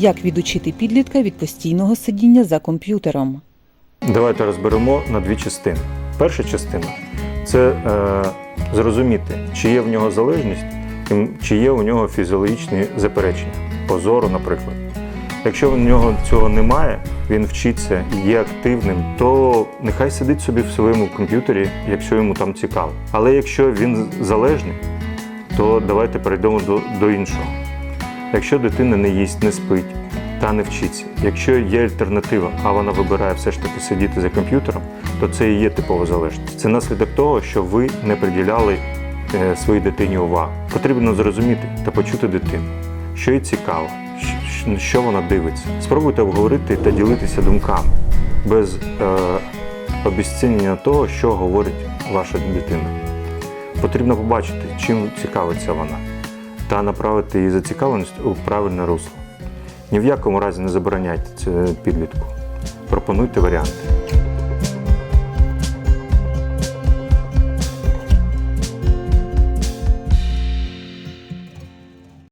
Як відучити підлітка від постійного сидіння за комп'ютером? Давайте розберемо на дві частини. Перша частина це е, зрозуміти, чи є в нього залежність, чи є у нього фізіологічні заперечення, позору, наприклад. Якщо в нього цього немає, він вчиться і є активним, то нехай сидить собі в своєму комп'ютері, якщо йому там цікаво. Але якщо він залежний, то давайте перейдемо до, до іншого. Якщо дитина не їсть, не спить та не вчиться, якщо є альтернатива, а вона вибирає все ж таки сидіти за комп'ютером, то це і є типова залежність. Це наслідок того, що ви не приділяли е, своїй дитині увагу. Потрібно зрозуміти та почути дитину, що їй цікаво, що вона дивиться. Спробуйте обговорити та ділитися думками без е, обіцінення того, що говорить ваша дитина. Потрібно побачити, чим цікавиться вона, та направити її зацікавленість у правильне русло. Ні в якому разі не забороняйте це підлітку. Пропонуйте варіанти.